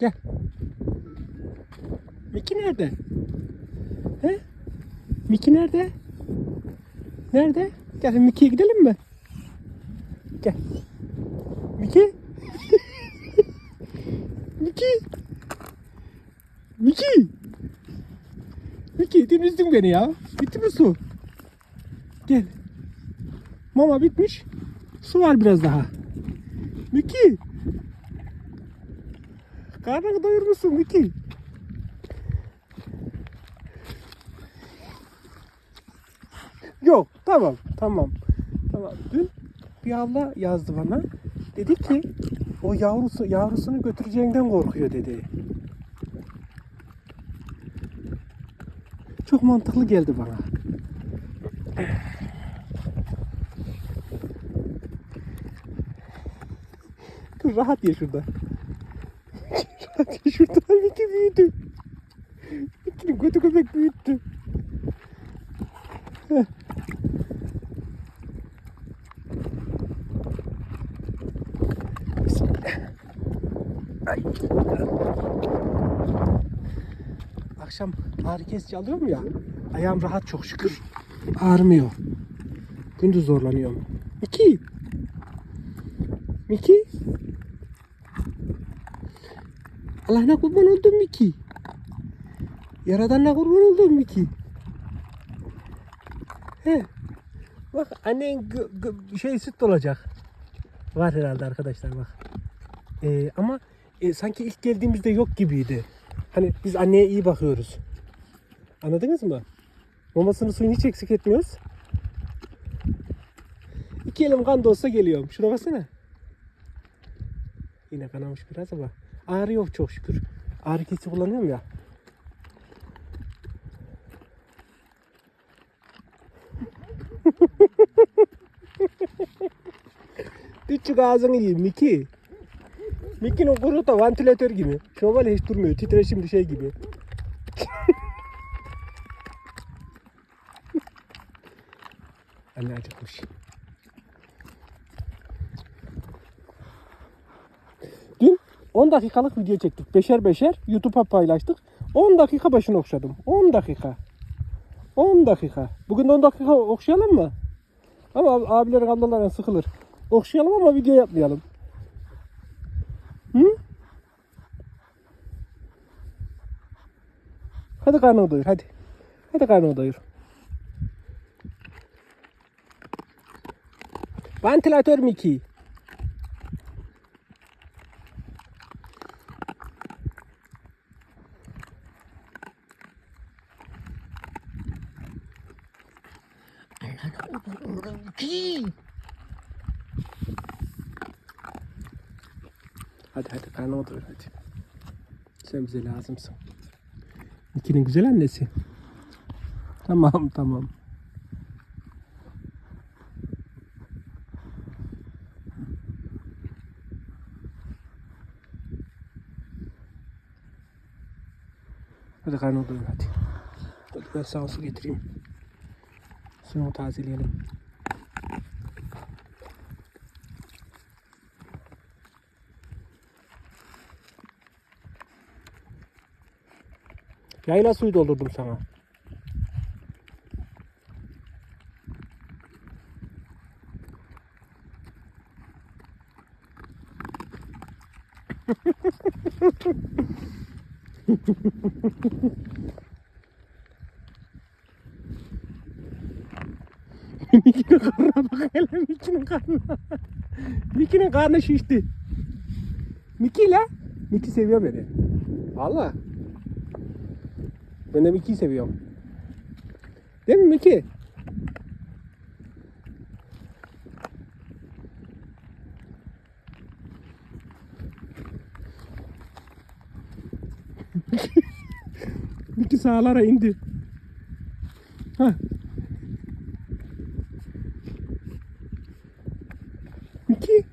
Gel. Miki nerede? He? Miki nerede? Nerede? Gel Miki'ye gidelim mi? Gel. Miki? Miki? Miki? Miki temizledin beni ya. Bitti mi su? Gel. Mama bitmiş. Su var biraz daha. Miki. Karnını doyurmuşsun Miki. Yok tamam tamam. Tamam. Dün bir abla yazdı bana. Dedi ki o yavrusu yavrusunu götüreceğinden korkuyor dedi. Çok mantıklı geldi bana. Dur rahat ye şurada. Şurada. Miki büyüdü. Miki'nin kötü köpek büyüttü. Akşam ağrı kesici alıyorum ya. Ayağım rahat çok şükür. Ağrımıyor. Gündüz zorlanıyorum. Miki. Miki. Allah'ına kurban oldum Miki. Yaradanına kurban oldum Miki. He. Bak annen şey süt olacak. Var herhalde arkadaşlar bak. Ee, ama e, sanki ilk geldiğimizde yok gibiydi. Hani biz anneye iyi bakıyoruz. Anladınız mı? Mamasını suyunu hiç eksik etmiyoruz. İki elim kan da olsa geliyorum. Şuna baksana. Yine kanamış biraz ama ağrı yok çok şükür. Ağrı kesici kullanıyorum ya. Küçük ağzını yiyeyim Miki. Miki'nin kuyruğu da vantilatör gibi. Şövalye hiç durmuyor. Titreşimli şey gibi. Anne acıkmış. Dün 10 dakikalık video çektik. Beşer beşer YouTube'a paylaştık. 10 dakika başını okşadım. 10 dakika. 10 dakika. Bugün de 10 dakika okşayalım mı? Ama ab- abilerin ablaların sıkılır. Okşayalım ama video yapmayalım. Hı? Hadi karnını doyur hadi. Hadi karnını doyur. Vantilatör Mickey. Hadi hadi karnına doyur hadi. Sen bize lazımsın. Mickey'nin güzel annesi. Tamam tamam. Hadi karnına doyur hadi. Hadi ben sana su getireyim. Suyunu tazeleyelim. Yayla suyu doldurdum sana. Miki'nin karnına bak hele Miki'nin karnına. Miki'nin karnı şişti. Miki la. Miki seviyor beni. Valla. Ben de Mickey'i seviyorum. Değil mi Mickey? Mickey sağlara indi. Ha. Mickey.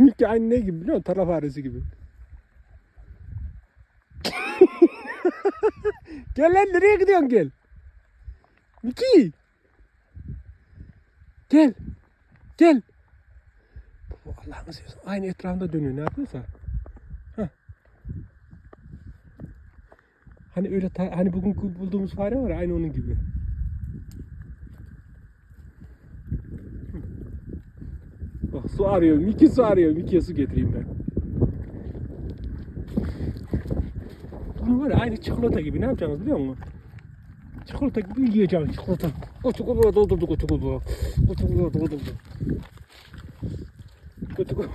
Mickey aynı ne gibi biliyor musun? Tarla faresi gibi. gel lan nereye gidiyorsun gel. Mickey. Gel. Gel. Bu Allah'ını seversen. Aynı etrafında dönüyor ne yapıyorsa. Hani öyle hani bugün bulduğumuz fare var ya aynı onun gibi. Bak su arıyorum. Miki su arıyorum. Miki'ye su getireyim ben. Bunu var ya aynı çikolata gibi ne yapacaksınız biliyor musun? Çikolata gibi yiyeceğim çikolata. O çikolata doldurduk o çikolata. O çikolata doldurduk. O çikolata.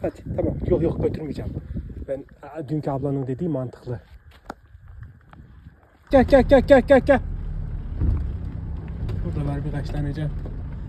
Hadi tamam. Yok yok götürmeyeceğim. Ben dünkü ablanın dediği mantıklı. Gel gel gel gel gel gel. Burada var birkaç tane can.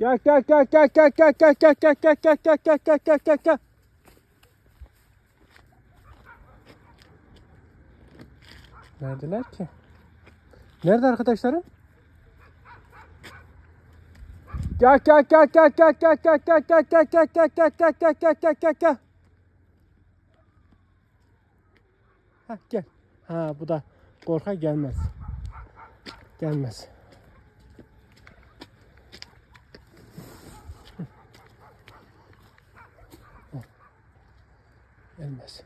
Gel gel gel gel gel gel gel gel gel gel gel gel gel gel gel gel gel. Neredeler ki? Nerede arkadaşlarım? Gel gel gel gel gel gel gel gel gel gel gel gel gel gel gel gel gel gel gel. Ha gel. Ha bu da korka gelmez. Gelmez. Gelmez.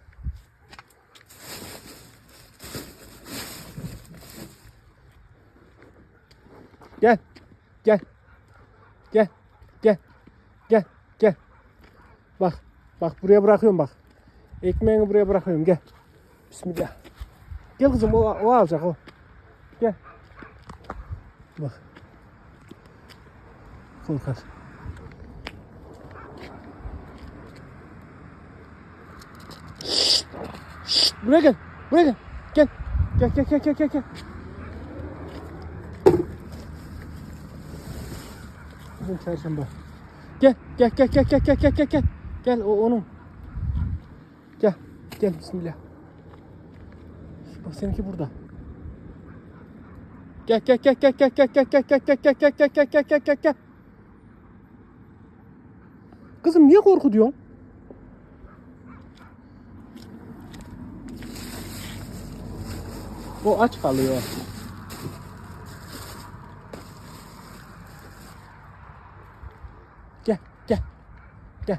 Gel. Gel. Gel. Gel. Gel. Gel. Bak. Bak buraya bırakıyorum bak. Ekmeğini buraya bırakıyorum. Gel. Bismillah. Gel kızım o, o alacak o. Gel. Bak. Korkar. Buraya gel. Buraya gel. Gel. Gel gel gel gel gel gel. Bugün çarşamba. Gel gel gel gel gel gel gel gel gel. Gel o onun. Gel. Gel bismillah. Bak seninki burada. Gel gel gel gel gel gel gel gel gel gel gel gel gel gel gel gel gel. Kızım niye korku diyorsun? O aç kalıyor. Gel, gel. Gel.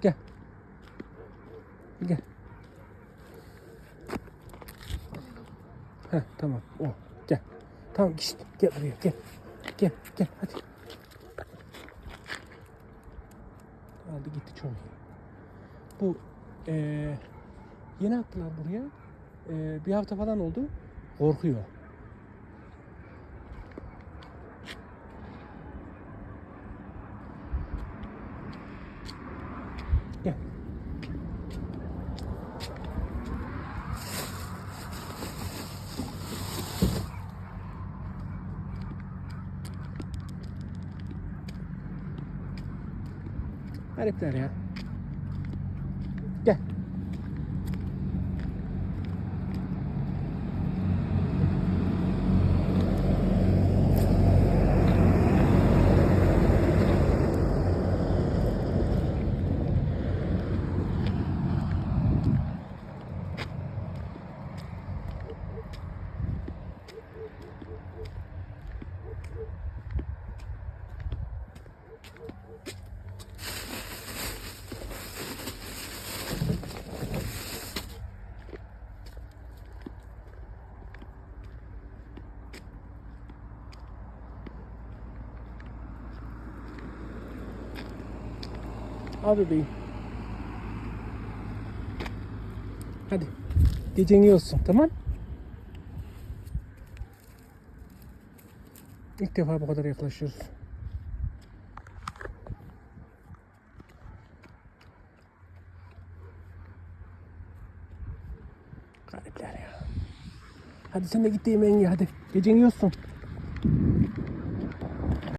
Gel. Gel. Heh, tamam. O. Gel. Tamam işte. Gel buraya gel. Gel, gel hadi. Aldı gitti çok iyi. Bu eee yeni attılar buraya. Eee, bir hafta falan oldu. Korkuyor. Gel. Garipler ya. Al bebeğim. Hadi. Gecen iyi olsun tamam? İlk defa bu kadar yaklaşıyoruz. Garipler ya. Hadi sen de git de yemeğini ye hadi. Gecen iyi olsun.